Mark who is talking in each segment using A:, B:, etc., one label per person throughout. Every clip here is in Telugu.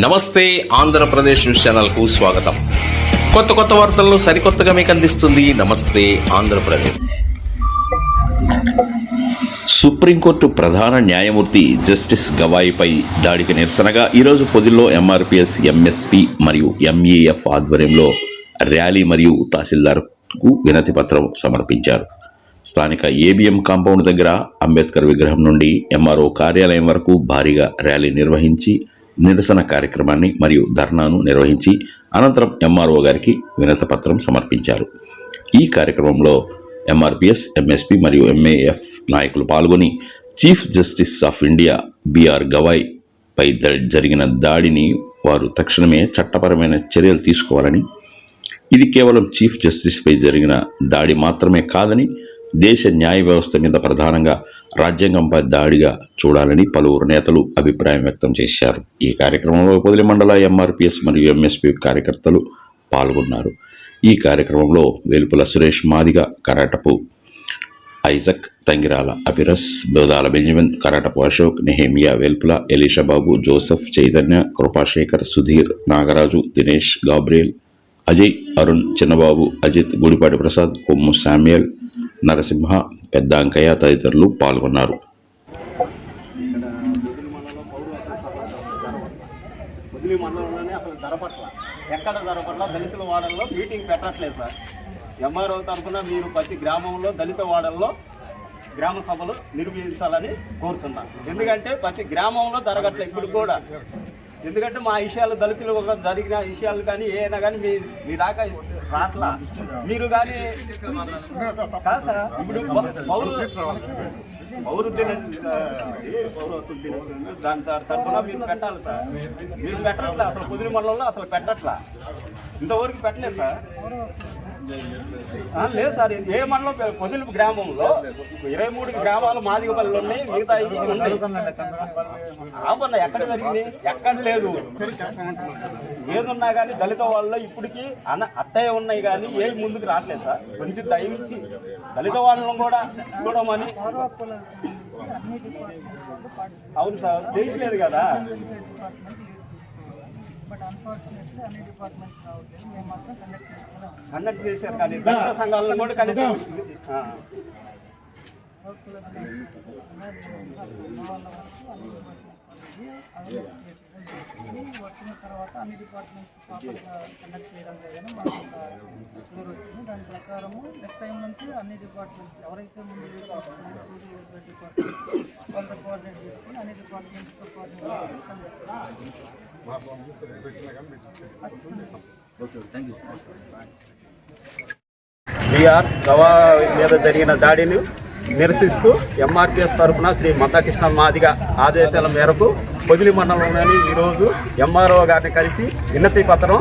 A: నమస్తే ఆంధ్రప్రదేశ్ న్యూస్ ఛానల్కు స్వాగతం. కొత్త కొత్త వార్తలను సరికొత్తగా మీకు అందిస్తుంది నమస్తే ఆంధ్రప్రదేశ్. సుప్రీంకోర్టు ప్రధాన న్యాయమూర్తి జస్టిస్ గవాయిపై దాడికి నిరసనగా ఈరోజు పొదిల్లో ఎంఆర్పిఎస్ ఎంఎస్పి మరియు ఎంఈఎఫ్ ఆధ్వర్యంలో ర్యాలీ మరియు తహసీల్దార్కు వినతి పత్రం సమర్పించారు. స్థానిక ఏబిఎం కాంపౌండ్ దగ్గర అంబేద్కర్ విగ్రహం నుండి ఎంఆర్ఓ కార్యాలయం వరకు భారీగా ర్యాలీ నిర్వహించి నిరసన కార్యక్రమాన్ని మరియు ధర్నాను నిర్వహించి అనంతరం ఎంఆర్ఓ గారికి వినతపత్రం సమర్పించారు. ఈ కార్యక్రమంలో ఎంఆర్పిఎస్ ఎంఎస్పి మరియు ఎంఏఎఫ్ నాయకులు పాల్గొని chief justice of India B R Gavai జరిగిన దాడిని వారు తక్షణమే చట్టపరమైన చర్యలు తీసుకోవాలని ఇది కేవలం చీఫ్ జస్టిస్పై జరిగిన దాడి మాత్రమే కాదని దేశ న్యాయ వ్యవస్థ మీద ప్రధానంగా రాజ్యాంగంపై దాడిగా చూడాలని పలువురు నేతలు అభిప్రాయం వ్యక్తం చేశారు. ఈ కార్యక్రమంలో పొదిలి మండల ఎంఆర్పిఎస్ మరియు ఎంఎస్పి కార్యకర్తలు పాల్గొన్నారు. ఈ కార్యక్రమంలో Velupula Suresh Madiga Karatapu Isaac Tangirala Abhiras Bodala Benjamin Karatapu Ashok Nehemiah Velpula Elishababu Joseph Chaitanya Krupasekhar Sudheer Nagaraju Dinesh Gabriel Ajay Arun Chinnababu Ajith Gudipati Prasad Kommu Samuel Narasimha Pedda Ankaiah తదితరులు పాల్గొన్నారు.
B: మండలంలోనే అసలు ఎక్కడ ధరపట్ల? దళితుల వాడల్లో మీటింగ్ పెట్టట్లేదు సార్. ఎంఆర్ఓ తరఫున మీరు ప్రతి గ్రామంలో దళిత వాడల్లో గ్రామ సభలు నిర్వహించాలని కోరుతున్నాను ఎందుకంటే ప్రతి గ్రామంలో జరగట్లేదు ఇప్పుడు కూడా ఎందుకంటే మా విషయాలు దళితులు ఒక జరిగిన విషయాలు కానీ ఏమైనా కానీ మీ మీ దాకా రాట్లా. మీరు కానీ పౌరుద్ది దాని తరఫున తరపున మీరు పెట్టాలి సార్. మీరు పెట్టట్లా అసలు పొదిలి మండలంలో అసలు పెట్టట్లా. ఇంతవరకు పెట్టలేదు సార్. లేదు సార్ ఏ మండలం పొదిలి గ్రామంలో ఇరవై మూడు గ్రామాలు మాదిగపల్లి ఉన్నాయి మిగతా ఉన్నాయి. ఎక్కడ జరిగింది ఎక్కడ లేదు. ఏదున్నా కానీ దళిత వాళ్ళు ఇప్పటికీ అన్న అత్తయ్య ఉన్నాయి కానీ ఏవి ముందుకు రావట్లేదు సార్. కొంచెం దయవించి దళిత వాళ్ళను కూడా చూడమని. అవును సార్ చేయట్లేదు కదా.
C: బట్ అన్ఫార్చునేట్లీ అన్ని డిపార్ట్మెంట్స్ రావట్లేదు. మేము మాత్రం కండక్ట్ చేస్తున్నాం.
B: కండక్ట్ చేశారు కానీ దళిత సంఘాలను కూడా కనీసం ఆ,
C: వచ్చిన తర్వాత అన్ని డిపార్ట్మెంట్స్ ప్రాపర్గా కండక్ట్ చేయడం లేదని మాకు ఒక వచ్చింది. దాని ప్రకారము నెక్స్ట్ టైం నుంచి అన్ని డిపార్ట్మెంట్స్ ఎవరైతే ముందు డిపార్ట్మెంట్ వాళ్ళతో కోఆర్డినేట్ చేసుకుని అన్ని డిపార్ట్మెంట్స్తో కోఆర్డినేట్ చేసుకుని
B: బీఆర్ గవా మీద జరిగిన దాడిని నిరసిస్తూ ఎంఆర్పిఎస్ తరఫున శ్రీ మతకృష్ణ మాదిగ ఆదేశాల మేరకు పొదిలి మండలంలోని ఈరోజు ఎంఆర్ఓ గారిని కలిసి విన్నతి పత్రం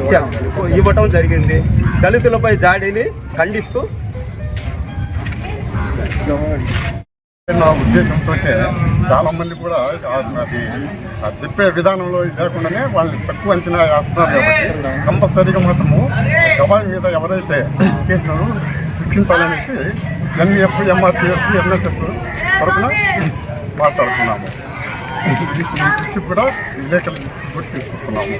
B: ఇచ్చాం. ఇవ్వటం జరిగింది. దళితులపై దాడిని ఖండిస్తూ
D: నా ఉద్దేశంతో చాలామంది కూడా అది చెప్పే విధానంలో లేకుండానే వాళ్ళని తక్కువ అంచనా వేస్తున్నారు కాబట్టి కంపల్సరీగా మాత్రము గవాయి మీద ఎవరైతే కేసులను శిక్షించాలనేసి ఎన్ఈఎఫ్ ఎంఆర్పిఎఫ్ ఎంఎస్ఎఫ్ తరఫున మాట్లాడుతున్నాము. దృష్టి దృష్టికి కూడా విలేకరులు గుర్తు తీసుకొస్తున్నాము.